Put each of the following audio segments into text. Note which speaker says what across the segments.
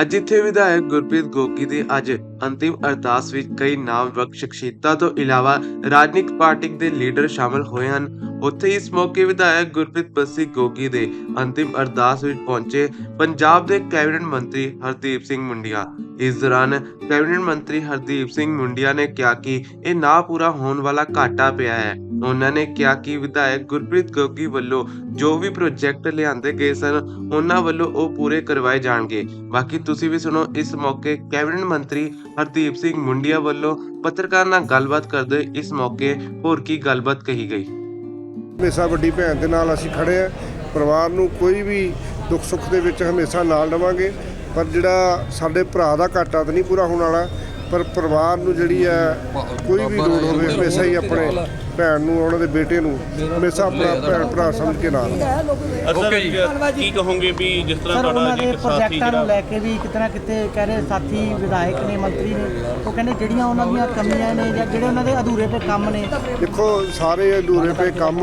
Speaker 1: ਅੱਜ ਇੱਥੇ ਵਿਧਾਇਕ ਗੁਰਪ੍ਰੀਤ ਗੋਗੀ ਦੀ ਅੱਜ ਅੰਤਿਮ ਅਰਦਾਸ ਵਿੱਚ ਕਈ ਨਾਮਵਰ ਸ਼ਖਸੀਅਤਾਂ ਤੋਂ ਇਲਾਵਾ ਰਾਜਨੀਤਿਕ ਪਾਰਟੀ ਦੇ ਲੀਡਰ ਸ਼ਾਮਲ ਹੋਏ ਹਨ। ਉੱਥੇ ਇਸ ਮੌਕੇ ਵਿਧਾਇਕ ਗੁਰਪ੍ਰੀਤ ਬੱਸੀ ਗੋਗੀ ਦੇ ਅੰਤਿਮ ਅਰਦਾਸ ਵਿੱਚ ਪਹੁੰਚੇ ਪੰਜਾਬ ਦੇ ਕੈਬਨਿਟ ਮੰਤਰੀ ਹਰਦੀਪ ਸਿੰਘ ਮੁੰਡੀਆ। ਇਸ ਦੌਰਾਨ ਕੈਬਨਿਟ ਮੰਤਰੀ ਹਰਦੀਪ ਸਿੰਘ ਮੁੰਡੀਆ ਨੇ ਕਿਹਾ ਕਿ ਇਹ ਨਾ ਪੂਰਾ ਹੋਣ ਵਾਲਾ ਘਾਟਾ ਪਿਆ ਹੈ। ਉਹਨਾਂ ਨੇ ਕਿਹਾ ਕਿ ਵਿਧਾਇਕ ਗੁਰਪ੍ਰੀਤ ਗੋਗੀ ਵੱਲੋਂ ਜੋ ਵੀ ਪ੍ਰੋਜੈਕਟ ਲਿਆਂਦੇ ਗਏ ਸਨ, ਉਹਨਾਂ ਵੱਲੋਂ ਉਹ ਪੂਰੇ ਕਰਵਾਏ ਜਾਣਗੇ। ਬਾਕੀ ਤੁਸੀਂ ਵੀ ਸੁਣੋ, ਇਸ ਮੌਕੇ ਕੈਬਨਿਟ ਮੰਤਰੀ ਹਰਦੀਪ ਸਿੰਘ ਮੁੰਡੀਆ ਵੱਲੋਂ ਪੱਤਰਕਾਰ ਨਾਲ ਗੱਲਬਾਤ ਕਰਦੇ ਇਸ ਮੌਕੇ ਹੋਰ ਕੀ ਗੱਲਬਾਤ ਕਹੀ ਗਈ।
Speaker 2: ਹਮੇਸ਼ਾ ਵੱਡੀ ਭੈਣ ਦੇ ਨਾਲ ਅਸੀਂ ਖੜੇ ਆ ਪਰਿਵਾਰ ਨੂੰ ਕੋਈ ਵੀ ਦੁੱਖ ਸੁੱਖ ਦੇ ਵਿੱਚ ਹਮੇਸ਼ਾ ਨਾਲ ਰਵਾਂਗੇ। ਪਰ ਜਿਹੜਾ ਸਾਡੇ ਭਰਾ ਦਾ ਘਾਟਾ ਤਾਂ ਨਹੀਂ ਪੂਰਾ ਹੋਣ ਵਾਲਾ ਪਰ ਪਰਿਵਾਰ ਨੂੰ ਜਿਹੜੀ ਹੈ ਕੋਈ ਵੀ ਲੋੜ ਹੋਵੇ ਹਮੇਸ਼ਾ ਹੀ ਆਪਣੇ ਭੈਣ ਨੂੰ ਉਹਨਾਂ ਦੇ ਬੇਟੇ ਨੂੰ ਹਮੇਸ਼ਾ ਆਪਣਾ ਭੈਣ ਭਰਾ ਸਮਝ ਕੇ ਨਾਲ।
Speaker 3: ਓਕੇ ਜੀ। ਕੀ ਕਹੋਗੇ ਵੀ ਜਿਸ ਤਰ੍ਹਾਂ ਤੁਹਾਡਾ ਜੀ ਸਾਥੀ
Speaker 4: ਪ੍ਰੋਜੈਕਟਾਂ ਨੂੰ
Speaker 3: ਜਿਹੜਾ
Speaker 4: ਲੈ ਕੇ ਵੀ ਕਿਤੇ ਨਾ ਕਿਤੇ ਕਹਿ ਰਹੇ ਸਾਥੀ ਵਿਧਾਇਕ ਨੇ ਮੰਤਰੀ ਨੇ ਉਹ ਕਹਿੰਦੇ ਜਿਹੜੀਆਂ ਉਹਨਾਂ ਦੀਆਂ ਕਮੀਆਂ ਨੇ ਜਾਂ ਜਿਹੜੇ ਉਹਨਾਂ ਦੇ ਅਧੂਰੇ ਪਏ ਕੰਮ ਨੇ।
Speaker 2: ਦੇਖੋ ਸਾਰੇ ਅਧੂਰੇ ਪਏ ਕੰਮ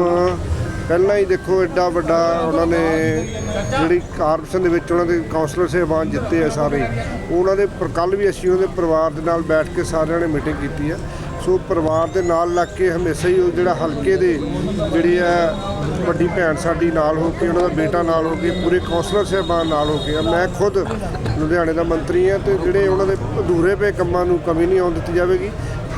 Speaker 2: ਪਹਿਲਾਂ ਹੀ ਦੇਖੋ ਐਡਾ ਵੱਡਾ ਉਹਨਾਂ ਨੇ ਜਿਹੜੀ ਕਾਰਪੋਰੇਸ਼ਨ ਦੇ ਵਿੱਚ ਉਹਨਾਂ ਦੇ ਕਾਉਂਸਲਰ ਸਾਹਿਬਾਨ ਜਿੱਤੇ ਆ ਸਾਰੇ ਉਹਨਾਂ ਦੇ ਕੱਲ ਵੀ ਅਸੀਂ ਉਹਦੇ ਪਰਿਵਾਰ ਦੇ ਨਾਲ ਬੈਠ ਕੇ ਸਾਰਿਆਂ ਨੇ ਮੀਟਿੰਗ ਕੀਤੀ ਆ। ਸੋ ਪਰਿਵਾਰ ਦੇ ਨਾਲ ਲੱਗ ਕੇ ਹਮੇਸ਼ਾ ਹੀ ਉਹ ਜਿਹੜਾ ਹਲਕੇ ਦੇ ਜਿਹੜੀ ਆ ਵੱਡੀ ਭੈਣ ਸਾਡੀ ਨਾਲ ਹੋ ਕੇ, ਉਹਨਾਂ ਦਾ ਬੇਟਾ ਨਾਲ ਹੋ ਕੇ, ਪੂਰੇ ਕਾਉਂਸਲਰ ਸਾਹਿਬਾਨ ਨਾਲ ਹੋ ਕੇ ਮੈਂ ਖੁਦ ਲੁਧਿਆਣੇ ਦਾ ਮੰਤਰੀ ਹਾਂ ਤੇ ਜਿਹੜੇ ਉਹਨਾਂ ਦੇ ਅਧੂਰੇ ਪਏ ਕੰਮਾਂ ਨੂੰ ਕਮੀ ਨਹੀਂ ਆਉਣ ਦਿੱਤੀ ਜਾਵੇਗੀ।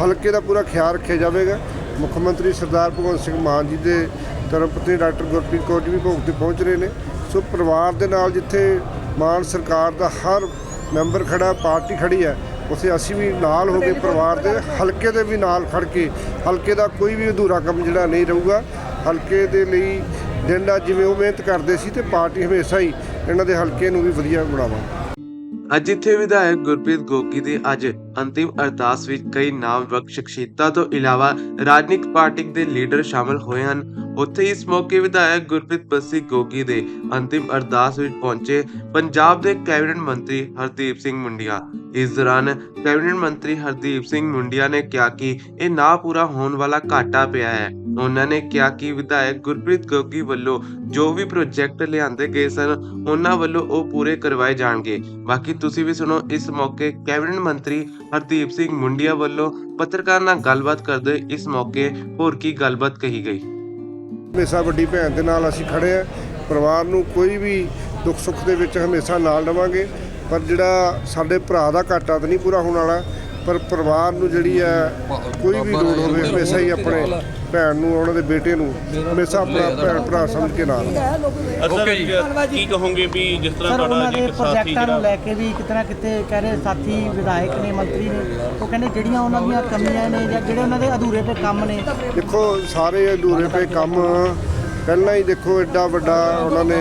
Speaker 2: ਹਲਕੇ ਦਾ ਪੂਰਾ ਖਿਆਲ ਰੱਖਿਆ ਜਾਵੇਗਾ। ਮੁੱਖ ਮੰਤਰੀ ਸਰਦਾਰ ਭਗਵੰਤ ਸਿੰਘ ਮਾਨ ਜੀ ਦੇ ਧਰਮਪਤੀ ਡਾਕਟਰ ਗੁਰਪ੍ਰੀਤ ਕੌਰ ਜੀ ਵੀ ਭੋਗ ਤੇ ਪਹੁੰਚ ਰਹੇ ਨੇ। ਸੋ ਪਰਿਵਾਰ ਦੇ ਨਾਲ ਜਿੱਥੇ ਮਾਨ ਸਰਕਾਰ ਦਾ ਹਰ ਮੈਂਬਰ ਖੜਾ, ਪਾਰਟੀ ਖੜੀ ਹੈ ਉਸੇ ਅਸੀਂ ਵੀ ਨਾਲ ਹੋ ਕੇ ਪਰਿਵਾਰ ਦੇ ਹਲਕੇ ਦੇ ਵੀ ਨਾਲ ਖੜ ਕੇ, ਹਲਕੇ ਦਾ ਕੋਈ ਵੀ ਅਧੂਰਾ ਕੰਮ ਜਿਹੜਾ ਨਹੀਂ ਰਹੂਗਾ। ਹਲਕੇ ਦੇ ਲਈ ਦਿਨ ਰਾਤ ਜਿਵੇਂ ਉਹ ਮਿਹਨਤ ਕਰਦੇ ਸੀ ਤੇ ਪਾਰਟੀ ਹਮੇਸ਼ਾ ਹੀ ਇਹਨਾਂ ਦੇ ਹਲਕੇ ਨੂੰ ਵੀ ਵਧੀਆ ਬਣਾਵਾਂਗੇ
Speaker 1: ਅੱਜ ਇੱਥੇ ਵਿਧਾਇਕ ਗੁਰਪ੍ਰੀਤ ਗੋਗੀ ਦੀ ਅੱਜ ਅੰਤਿਮ ਅਰਦਾਸ ਵਿੱਚ ਕਈ ਨਾਮਵਰ ਸ਼ਖਸੀਅਤਾਂ ਤੋਂ ਇਲਾਵਾ ਰਾਜਨੀਤਿਕ ਪਾਰਟੀ ਦੇ ਲੀਡਰ ਸ਼ਾਮਲ ਹੋਏ ਹਨ। ਉੱਥੇ ਇਸ ਮੌਕੇ ਵਿਧਾਇਕ ਗੁਰਪ੍ਰੀਤ ਬੱਸੀ ਗੋਗੀ ਦੇ ਅੰਤਿਮ ਅਰਦਾਸ ਵਿੱਚ ਪਹੁੰਚੇ ਪੰਜਾਬ ਦੇ ਕੈਬਨਿਟ ਮੰਤਰੀ ਹਰਦੀਪ ਸਿੰਘ ਮੁੰਡੀਆ। ਇਸ ਦੌਰਾਨ ਕੈਬਨਿਟ ਮੰਤਰੀ ਹਰਦੀਪ ਸਿੰਘ ਮੁੰਡੀਆ ਨੇ ਕਿਹਾ ਕਿ ਇਹ ਨਾ ਪੂਰਾ ਹੋਣ ਵਾਲਾ ਘਾਟਾ ਪਿਆ ਹੈ। ਉਹਨਾਂ ਨੇ ਕਿਹਾ ਕਿ ਵਿਧਾਇਕ ਗੁਰਪ੍ਰੀਤ ਗੋਗੀ ਵੱਲੋਂ ਜੋ ਵੀ ਪ੍ਰੋਜੈਕਟ ਲਿਆਂਦੇ ਗਏ ਸਨ, ਉਹਨਾਂ ਵੱਲੋਂ ਉਹ ਪੂਰੇ ਕਰਵਾਏ ਜਾਣਗੇ। ਬਾਕੀ ਤੁਸੀਂ ਵੀ ਸੁਣੋ, ਇਸ ਮੌਕੇ ਕੈਬਨਿਟ ਮੰਤਰੀ ਹਰਦੀਪ ਸਿੰਘ ਮੁੰਡੀਆ ਵੱਲੋਂ ਪੱਤਰਕਾਰ ਨਾਲ ਗੱਲਬਾਤ ਕਰਦੇ ਇਸ ਮੌਕੇ ਹੋਰ ਕੀ ਗੱਲਬਾਤ ਕਹੀ ਗਈ।
Speaker 2: ਹਮੇਸ਼ਾ ਵੱਡੀ ਭੈਣ ਦੇ ਨਾਲ ਅਸੀਂ ਖੜੇ ਆ ਪਰਿਵਾਰ ਨੂੰ ਕੋਈ ਵੀ ਦੁੱਖ ਸੁੱਖ ਦੇ ਵਿੱਚ ਹਮੇਸ਼ਾ ਨਾਲ ਰਵਾਂਗੇ। ਪਰ ਜਿਹੜਾ ਸਾਡੇ ਭਰਾ ਦਾ ਘਾਟਾ ਤਾਂ ਨਹੀਂ ਪੂਰਾ ਹੋਣ ਵਾਲਾ ਪਰ ਪਰਿਵਾਰ ਨੂੰ ਜਿਹੜੀ ਹੈ ਕੋਈ ਵੀ ਲੋੜ ਹੋਵੇ ਹਮੇਸ਼ਾ ਹੀ ਆਪਣੇ ਭੈਣ ਨੂੰ ਉਹਨਾਂ ਦੇ ਬੇਟੇ ਨੂੰ ਹਮੇਸ਼ਾ ਆਪਣਾ ਭੈਣ ਭਰਾ ਸਮਝ ਕੇ ਨਾਲ
Speaker 3: ਓਕੇ ਜੀ ਕੀ ਕਹੋਗੇ ਵੀ ਜਿਸ ਤਰ੍ਹਾਂ ਤੁਹਾਡਾ ਜੀ ਸਾਥੀ
Speaker 4: ਨੂੰ ਲੈ ਕੇ ਵੀ ਕਿਤੇ ਕਹਿ ਰਹੇ ਸਾਥੀ ਵਿਧਾਇਕ ਨੇ ਮੰਤਰੀ ਨੇ ਉਹ ਕਹਿੰਦੇ ਜਿਹੜੀਆਂ ਉਹਨਾਂ ਦੀਆਂ ਕਮੀਆਂ ਨੇ ਜਾਂ ਜਿਹੜੇ ਉਹਨਾਂ ਦੇ ਅਧੂਰੇ ਪਏ ਕੰਮ ਨੇ।
Speaker 2: ਦੇਖੋ ਸਾਰੇ ਅਧੂਰੇ ਪਏ ਕੰਮ ਪਹਿਲਾਂ ਹੀ ਦੇਖੋ ਐਡਾ ਵੱਡਾ ਉਹਨਾਂ ਨੇ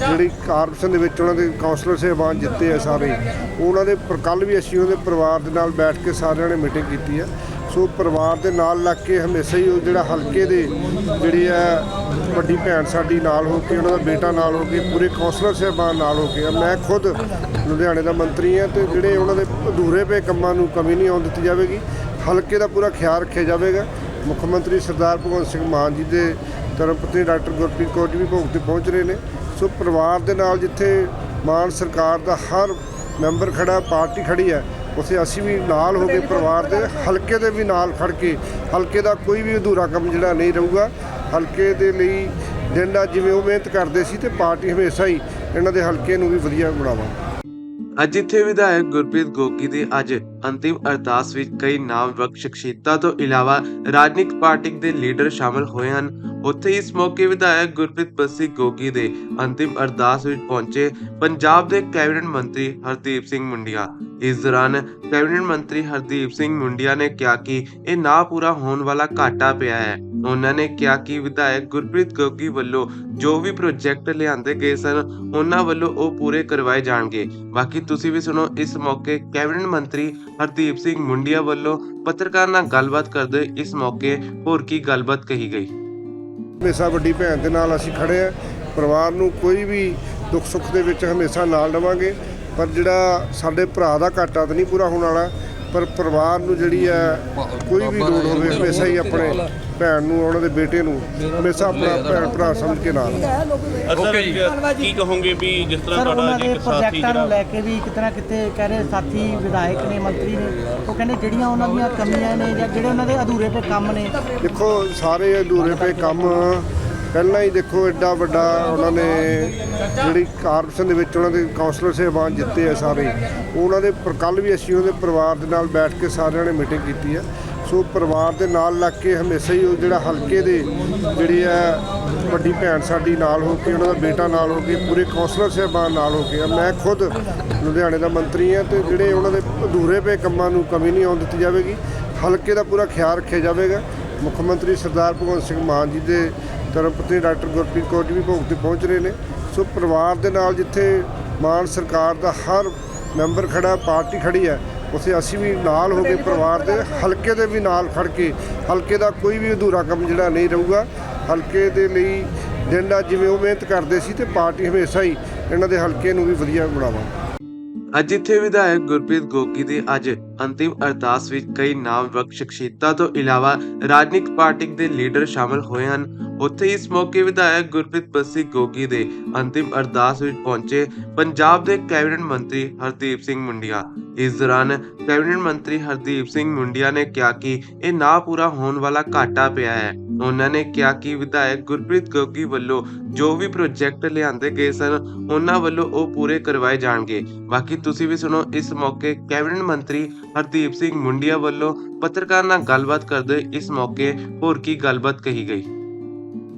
Speaker 2: ਜਿਹੜੀ ਕਾਰਪੋਰੇਸ਼ਨ ਦੇ ਵਿੱਚ ਉਹਨਾਂ ਦੇ ਕਾਉਂਸਲਰ ਸਾਹਿਬਾਨ ਜਿੱਤੇ ਆ ਸਾਰੇ, ਉਹਨਾਂ ਦੇ ਕੱਲ ਵੀ ਅਸੀਂ ਉਹਦੇ ਪਰਿਵਾਰ ਦੇ ਨਾਲ ਬੈਠ ਕੇ ਸਾਰਿਆਂ ਨੇ ਮੀਟਿੰਗ ਕੀਤੀ ਆ। ਸੋ ਪਰਿਵਾਰ ਦੇ ਨਾਲ ਲੱਗ ਕੇ ਹਮੇਸ਼ਾ ਹੀ ਉਹ ਜਿਹੜਾ ਹਲਕੇ ਦੇ ਜਿਹੜੀ ਆ ਵੱਡੀ ਭੈਣ ਸਾਡੀ ਨਾਲ ਹੋ ਕੇ, ਉਹਨਾਂ ਦਾ ਬੇਟਾ ਨਾਲ ਹੋ ਕੇ, ਪੂਰੇ ਕਾਉਂਸਲਰ ਸਾਹਿਬਾਨ ਨਾਲ ਹੋ ਕੇ ਮੈਂ ਖੁਦ ਲੁਧਿਆਣੇ ਦਾ ਮੰਤਰੀ ਹਾਂ ਤੇ ਜਿਹੜੇ ਉਹਨਾਂ ਦੇ ਅਧੂਰੇ ਪਏ ਕੰਮਾਂ ਨੂੰ ਕਮੀ ਨਹੀਂ ਆਉਣ ਦਿੱਤੀ ਜਾਵੇਗੀ। ਹਲਕੇ ਦਾ ਪੂਰਾ ਖਿਆਲ ਰੱਖਿਆ ਜਾਵੇਗਾ। ਮੁੱਖ ਮੰਤਰੀ ਸਰਦਾਰ ਭਗਵੰਤ ਸਿੰਘ ਮਾਨ ਜੀ ਦੇ ਧਰਮਪਤੀ ਡਾਕਟਰ ਗੁਰਪ੍ਰੀਤ ਕੌਰ ਜੀ ਵੀ ਭੋਗ ਤੇ ਪਹੁੰਚ ਰਹੇ ਨੇ। ਸੋ ਪਰਿਵਾਰ ਦੇ ਨਾਲ ਜਿੱਥੇ ਮਾਨ ਸਰਕਾਰ ਦਾ ਹਰ ਮੈਂਬਰ ਖੜਾ, ਪਾਰਟੀ ਖੜੀ ਹੈ ਉਸੇ ਅਸੀਂ ਵੀ ਨਾਲ ਹੋ ਕੇ ਪਰਿਵਾਰ ਦੇ ਹਲਕੇ ਦੇ ਵੀ ਨਾਲ ਖੜ ਕੇ, ਹਲਕੇ ਦਾ ਕੋਈ ਵੀ ਅਧੂਰਾ ਕੰਮ ਜਿਹੜਾ ਨਹੀਂ ਰਹੂਗਾ। ਹਲਕੇ ਦੇ ਲਈ ਦਿਨ ਰਾਤ ਜਿਵੇਂ ਉਹ ਮਿਹਨਤ ਕਰਦੇ ਸੀ ਤੇ ਪਾਰਟੀ ਹਮੇਸ਼ਾ ਹੀ ਇਹਨਾਂ ਦੇ ਹਲਕੇ ਨੂੰ ਵੀ ਵਧੀਆ ਬਣਾਵਾਂਗੇ।
Speaker 1: ਅੱਜ ਇੱਥੇ ਵਿਧਾਇਕ ਗੁਰਪ੍ਰੀਤ ਗੋਗੀ ਦੇ ਅੱਜ ਅੰਤਿਮ ਅਰਦਾਸ ਵਿੱਚ ਕਈ ਨਾਮਵਰ ਸ਼ਖਸੀਅਤਾਂ ਤੋਂ ਇਲਾਵਾ ਰਾਜਨੀਤਿਕ ਪਾਰਟੀ ਦੇ ਲੀਡਰ ਸ਼ਾਮਲ ਹੋਏ ਹਨ। ਉੱਥੇ ਇਸ ਮੌਕੇ ਵਿਧਾਇਕ ਗੁਰਪ੍ਰੀਤ ਬੱਸੀ ਗੋਗੀ ਦੇ ਅੰਤਿਮ ਅਰਦਾਸ ਵਿੱਚ ਪਹੁੰਚੇ ਪੰਜਾਬ ਦੇ ਕੈਬਨਿਟ ਮੰਤਰੀ ਹਰਦੀਪ ਸਿੰਘ ਮੁੰਡੀਆ। ਇਸ ਦੌਰਾਨ ਕੈਬਨਿਟ ਮੰਤਰੀ ਹਰਦੀਪ ਸਿੰਘ ਮੁੰਡੀਆ ਨੇ ਕਿਹਾ ਕਿ ਇਹ ਨਾ ਪੂਰਾ ਹੋਣ ਵਾਲਾ ਘਾਟਾ ਪਿਆ ਹੈ। ਉਹਨਾਂ ਨੇ ਕਿਹਾ ਕਿ ਵਿਧਾਇਕ ਗੁਰਪ੍ਰੀਤ ਗੋਗੀ ਵੱਲੋਂ ਜੋ ਵੀ ਪ੍ਰੋਜੈਕਟ ਲਿਆਂਦੇ ਗਏ ਸਨ, ਉਹਨਾਂ ਵੱਲੋਂ ਉਹ ਪੂਰੇ ਕਰਵਾਏ ਜਾਣਗੇ। ਬਾਕੀ ਤੁਸੀਂ ਵੀ ਸੁਣੋ ਇਸ ਮੌਕੇ ਕੈਬਨਿਟ ਮੰਤਰੀ ਹਰਦੀਪ ਸਿੰਘ ਮੁੰਡੀਆ ਵੱਲੋਂ ਪੱਤਰਕਾਰ ਨਾਲ ਗੱਲਬਾਤ ਕਰਦੇ ਇਸ ਮੌਕੇ ਹੋਰ ਕੀ ਗੱਲਬਾਤ ਕਹੀ ਗਈ?
Speaker 2: ਹਮੇਸ਼ਾ ਵੱਡੀ ਭੈਣ ਦੇ ਨਾਲ ਅਸੀਂ ਖੜੇ ਆ ਪਰਿਵਾਰ ਨੂੰ ਕੋਈ ਵੀ ਦੁੱਖ ਸੁੱਖ ਦੇ ਵਿੱਚ ਹਮੇਸ਼ਾ ਨਾਲ ਰਵਾਂਗੇ। ਪਰ ਜਿਹੜਾ ਸਾਡੇ ਭਰਾ ਦਾ ਘਾਟਾ ਤਾਂ ਨਹੀਂ ਪੂਰਾ ਹੋਣ ਵਾਲਾ ਪਰ ਪਰਿਵਾਰ ਨੂੰ ਜਿਹੜੀ ਹੈ ਕੋਈ ਵੀ ਲੋੜ ਹੋਵੇ ਹਮੇਸ਼ਾ ਹੀ ਆਪਣੇ ਭੈਣ ਨੂੰ ਉਹਨਾਂ ਦੇ ਬੇਟੇ ਨੂੰ ਹਮੇਸ਼ਾ ਆਪਣਾ ਭੈਣ ਭਰਾ ਸਮਝ ਕੇ ਨਾਲ।
Speaker 3: ਅਸਰ ਕੀ ਕਹੋਗੇ ਵੀ ਜਿਸ ਤਰ੍ਹਾਂ ਤੁਹਾਡਾ ਸਾਥੀ
Speaker 4: ਪ੍ਰੋਜੈਕਟਾਂ ਨੂੰ ਲੈ ਕੇ ਵੀ ਕਿਤੇ ਨਾ ਕਿਤੇ ਕਹਿ ਰਹੇ ਸਾਥੀ ਵਿਧਾਇਕ ਨੇ ਮੰਤਰੀ ਨੇ ਉਹ ਕਹਿੰਦੇ ਜਿਹੜੀਆਂ ਉਹਨਾਂ ਦੀਆਂ ਕਮੀਆਂ ਨੇ ਜਾਂ ਜਿਹੜੇ ਉਹਨਾਂ ਦੇ ਅਧੂਰੇ ਪਏ ਕੰਮ ਨੇ।
Speaker 2: ਦੇਖੋ ਸਾਰੇ ਅਧੂਰੇ ਪਏ ਕੰਮ ਪਹਿਲਾਂ ਹੀ ਦੇਖੋ ਐਡਾ ਵੱਡਾ ਉਹਨਾਂ ਨੇ ਜਿਹੜੀ ਕਾਰਪੋਰੇਸ਼ਨ ਦੇ ਵਿੱਚ ਉਹਨਾਂ ਦੇ ਕਾਉਂਸਲਰ ਸਾਹਿਬਾਨ ਜਿੱਤੇ ਆ ਸਾਰੇ, ਉਹਨਾਂ ਦੇ ਕੱਲ ਵੀ ਅਸੀਂ ਉਹਦੇ ਪਰਿਵਾਰ ਦੇ ਨਾਲ ਬੈਠ ਕੇ ਸਾਰਿਆਂ ਨੇ ਮੀਟਿੰਗ ਕੀਤੀ ਹੈ ਸੋ ਪਰਿਵਾਰ ਦੇ ਨਾਲ ਲੱਗ ਕੇ ਹਮੇਸ਼ਾ ਹੀ ਉਹ ਜਿਹੜਾ ਹਲਕੇ ਦੇ ਜਿਹੜੀ ਆ ਵੱਡੀ ਭੈਣ ਸਾਡੀ ਨਾਲ ਹੋ ਕੇ, ਉਹਨਾਂ ਦਾ ਬੇਟਾ ਨਾਲ ਹੋ ਕੇ, ਪੂਰੇ ਕੌਂਸਲਰ ਸਾਹਿਬਾਨ ਨਾਲ ਹੋ ਕੇ ਮੈਂ ਖੁਦ ਲੁਧਿਆਣੇ ਦਾ ਮੰਤਰੀ ਹਾਂ ਤੇ ਜਿਹੜੇ ਉਹਨਾਂ ਦੇ ਅਧੂਰੇ ਪਏ ਕੰਮਾਂ ਨੂੰ ਕਮੀ ਨਹੀਂ ਆਉਣ ਦਿੱਤੀ ਜਾਵੇਗੀ। ਹਲਕੇ ਦਾ ਪੂਰਾ ਖਿਆਲ ਰੱਖਿਆ ਜਾਵੇਗਾ। ਮੁੱਖ ਮੰਤਰੀ ਸਰਦਾਰ ਭਗਵੰਤ ਸਿੰਘ ਮਾਨ ਜੀ ਦੇ ਧਰਮਪਤੀ ਡਾਕਟਰ ਗੁਰਪ੍ਰੀਤ ਕੌਰ ਜੀ ਵੀ ਭੋਗ ਤੇ ਪਹੁੰਚ ਰਹੇ ਨੇ। ਸੋ ਪਰਿਵਾਰ ਦੇ ਨਾਲ ਜਿੱਥੇ ਮਾਨ ਸਰਕਾਰ ਦਾ ਹਰ ਮੈਂਬਰ ਖੜਾ ਪਾਰਟੀ ਖੜੀ ਹੈ ਉਸੇ ਅਸੀਂ ਵੀ ਨਾਲ ਹੋ ਕੇ ਪਰਿਵਾਰ ਦੇ ਹਲਕੇ ਦੇ ਵੀ ਨਾਲ ਖੜ ਕੇ ਹਲਕੇ ਦਾ ਕੋਈ ਵੀ ਅਧੂਰਾ ਕੰਮ ਜਿਹੜਾ ਨਹੀਂ ਰਹੂਗਾ। ਹਲਕੇ ਦੇ ਲਈ ਦਿਨ ਰਾਤ ਜਿਵੇਂ ਉਹ ਮਿਹਨਤ ਕਰਦੇ ਸੀ ਤੇ ਪਾਰਟੀ ਹਮੇਸ਼ਾ ਹੀ ਇਹਨਾਂ ਦੇ ਹਲਕੇ ਨੂੰ ਵੀ ਵਧੀਆ ਬਣਾਵਾਂਗੇ।
Speaker 1: ਅੱਜ ਜਿੱਥੇ ਵਿਧਾਇਕ ਗੁਰਪ੍ਰੀਤ ਗੋਗੀ ਦੀ ਅੱਜ ਅੰਤਿਮ ਅਰਦਾਸ ਵਿੱਚ ਕਈ ਨਾਮਵਰ ਸ਼ਖਸੀਅਤਾਂ ਤੋਂ ਇਲਾਵਾ ਰਾਜਨੀਤਿਕ ਪਾਰਟੀ ਦੇ ਲੀਡਰ ਸ਼ਾਮਲ ਹੋਏ ਹਨ। ਉੱਥੇ ਇਸ ਮੌਕੇ ਵਿਧਾਇਕ ਗੁਰਪ੍ਰੀਤ ਬੱਸੀ ਗੋਗੀ ਦੇ ਅੰਤਿਮ ਅਰਦਾਸ ਵਿੱਚ ਪਹੁੰਚੇ ਪੰਜਾਬ ਦੇ ਕੈਬਨਿਟ ਮੰਤਰੀ ਹਰਦੀਪ ਸਿੰਘ ਮੁੰਡੀਆ। ਇਸ ਦੌਰਾਨ ਕੈਬਨਿਟ ਮੰਤਰੀ ਹਰਦੀਪ ਸਿੰਘ ਮੁੰਡੀਆ ਨੇ ਕਿਹਾ ਕਿ ਇਹ ਨਾ ਪੂਰਾ ਹੋਣ ਵਾਲਾ ਘਾਟਾ ਪਿਆ ਹੈ। ਉਹਨਾਂ ਨੇ ਕਿਹਾ ਕਿ ਵਿਧਾਇਕ ਗੁਰਪ੍ਰੀਤ ਗੋਗੀ ਵੱਲੋਂ ਜੋ ਵੀ ਪ੍ਰੋਜੈਕਟ ਲਿਆਂਦੇ ਗਏ ਸਨ, ਉਹਨਾਂ ਵੱਲੋਂ ਉਹ ਪੂਰੇ ਕਰਵਾਏ ਜਾਣਗੇ। ਬਾਕੀ ਤੁਸੀਂ ਵੀ ਸੁਣੋ, ਇਸ ਮੌਕੇ ਕੈਬਨਿਟ ਮੰਤਰੀ ਹਰਦੀਪ ਸਿੰਘ ਮੁੰਡੀਆ ਵੱਲੋਂ ਪੱਤਰਕਾਰ ਨਾਲ ਗੱਲਬਾਤ ਕਰਦੇ ਇਸ ਮੌਕੇ ਹੋਰ ਕੀ ਗੱਲਬਾਤ ਕਹੀ ਗਈ।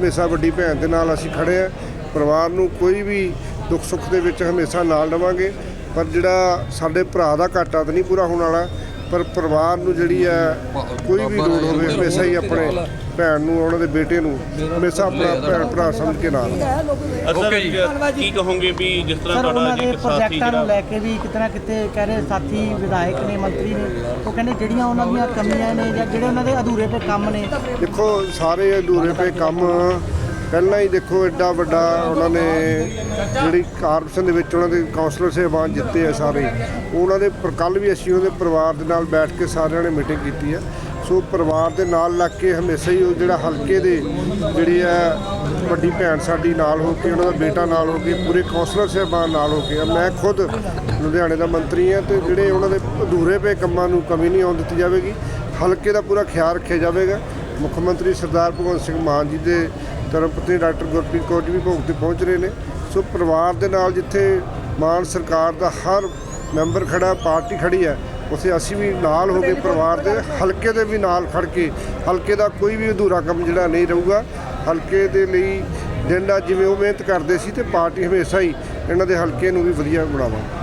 Speaker 2: ਹਮੇਸ਼ਾ ਵੱਡੀ ਭੈਣ ਦੇ ਨਾਲ ਅਸੀਂ ਖੜੇ ਆ ਪਰਿਵਾਰ ਨੂੰ ਕੋਈ ਵੀ ਦੁੱਖ ਸੁੱਖ ਦੇ ਵਿੱਚ ਹਮੇਸ਼ਾ ਨਾਲ ਰਵਾਂਗੇ। ਪਰ ਜਿਹੜਾ ਸਾਡੇ ਭਰਾ ਦਾ ਘਾਟਾ ਤਾਂ ਨਹੀਂ ਪੂਰਾ ਹੋਣ ਵਾਲਾ ਪਰ ਪਰਿਵਾਰ ਨੂੰ ਜਿਹੜੀ ਹੈ ਕੋਈ ਵੀ ਲੋੜ ਹੋਵੇ ਹਮੇਸ਼ਾ ਹੀ ਆਪਣੇ ਭੈਣ ਨੂੰ ਉਹਨਾਂ ਦੇ ਬੇਟੇ ਨੂੰ ਹਮੇਸ਼ਾ ਆਪਣਾ ਭੈਣ ਭਰਾ ਸਮਝ ਕੇ ਨਾਲ
Speaker 3: ਕੀ ਕਹੋਗੇ ਵੀ ਜਿਸ ਤਰ੍ਹਾਂ ਤੁਹਾਡਾ ਸਾਥੀ
Speaker 4: ਪ੍ਰੋਜੈਕਟਾਂ ਨੂੰ ਲੈ ਕੇ ਵੀ ਕਿਤੇ ਨਾ ਕਿਤੇ ਕਹਿ ਰਹੇ ਸਾਥੀ ਵਿਧਾਇਕ ਨੇ ਮੰਤਰੀ ਨੇ ਉਹ ਕਹਿੰਦੇ ਜਿਹੜੀਆਂ ਉਹਨਾਂ ਦੀਆਂ ਕਮੀਆਂ ਨੇ ਜਾਂ ਜਿਹੜੇ ਉਹਨਾਂ ਦੇ ਅਧੂਰੇ ਪਏ ਕੰਮ ਨੇ।
Speaker 2: ਦੇਖੋ ਸਾਰੇ ਅਧੂਰੇ ਪਏ ਕੰਮ ਪਹਿਲਾਂ ਹੀ ਦੇਖੋ ਐਡਾ ਵੱਡਾ ਉਹਨਾਂ ਨੇ ਜਿਹੜੀ ਕਾਰਪੋਰੇਸ਼ਨ ਦੇ ਵਿੱਚ ਉਹਨਾਂ ਦੇ ਕਾਉਂਸਲਰ ਸਾਹਿਬਾਨ ਜਿੱਤੇ ਆ ਸਾਰੇ। ਉਹਨਾਂ ਦੇ ਕੱਲ ਵੀ ਅਸੀਂ ਉਹਦੇ ਪਰਿਵਾਰ ਦੇ ਨਾਲ ਬੈਠ ਕੇ ਸਾਰਿਆਂ ਨੇ ਮੀਟਿੰਗ ਕੀਤੀ ਹੈ ਸੋ ਪਰਿਵਾਰ ਦੇ ਨਾਲ ਲੱਗ ਕੇ ਹਮੇਸ਼ਾ ਹੀ ਉਹ ਜਿਹੜਾ ਹਲਕੇ ਦੇ ਜਿਹੜੀ ਹੈ ਵੱਡੀ ਭੈਣ ਸਾਡੀ ਨਾਲ ਹੋ ਕੇ, ਉਹਨਾਂ ਦਾ ਬੇਟਾ ਨਾਲ ਹੋ ਕੇ, ਪੂਰੇ ਕੌਂਸਲਰ ਸਾਹਿਬਾਨ ਨਾਲ ਹੋ ਕੇ ਮੈਂ ਖੁਦ ਲੁਧਿਆਣੇ ਦਾ ਮੰਤਰੀ ਹਾਂ ਤੇ ਜਿਹੜੇ ਉਹਨਾਂ ਦੇ ਅਧੂਰੇ ਪਏ ਕੰਮਾਂ ਨੂੰ ਕਮੀ ਨਹੀਂ ਆਉਣ ਦਿੱਤੀ ਜਾਵੇਗੀ। ਹਲਕੇ ਦਾ ਪੂਰਾ ਖਿਆਲ ਰੱਖਿਆ ਜਾਵੇਗਾ। ਮੁੱਖ ਮੰਤਰੀ ਸਰਦਾਰ ਭਗਵੰਤ ਸਿੰਘ ਮਾਨ ਜੀ ਦੇ ਧਰਮਪਤੀ ਡਾਕਟਰ ਗੁਰਪ੍ਰੀਤ ਕੌਰ ਜੀ ਵੀ ਭੋਗ ਤੇ ਪਹੁੰਚ ਰਹੇ ਨੇ। ਸੋ ਪਰਿਵਾਰ ਦੇ ਨਾਲ ਜਿੱਥੇ ਮਾਨ ਸਰਕਾਰ ਦਾ ਹਰ ਮੈਂਬਰ ਖੜਾ, ਪਾਰਟੀ ਖੜੀ ਹੈ ਉਸੇ ਅਸੀਂ ਵੀ ਨਾਲ ਹੋ ਕੇ ਪਰਿਵਾਰ ਦੇ ਹਲਕੇ ਦੇ ਵੀ ਨਾਲ ਖੜ ਕੇ, ਹਲਕੇ ਦਾ ਕੋਈ ਵੀ ਅਧੂਰਾ ਕੰਮ ਜਿਹੜਾ ਨਹੀਂ ਰਹੂਗਾ। ਹਲਕੇ ਦੇ ਲਈ ਦਿਨ ਰਾਤ ਜਿਵੇਂ ਉਹ ਮਿਹਨਤ ਕਰਦੇ ਸੀ ਤੇ ਪਾਰਟੀ ਹਮੇਸ਼ਾ ਹੀ ਇਹਨਾਂ ਦੇ ਹਲਕੇ ਨੂੰ ਵੀ ਵਧੀਆ ਬਣਾਵਾਂਗੇ।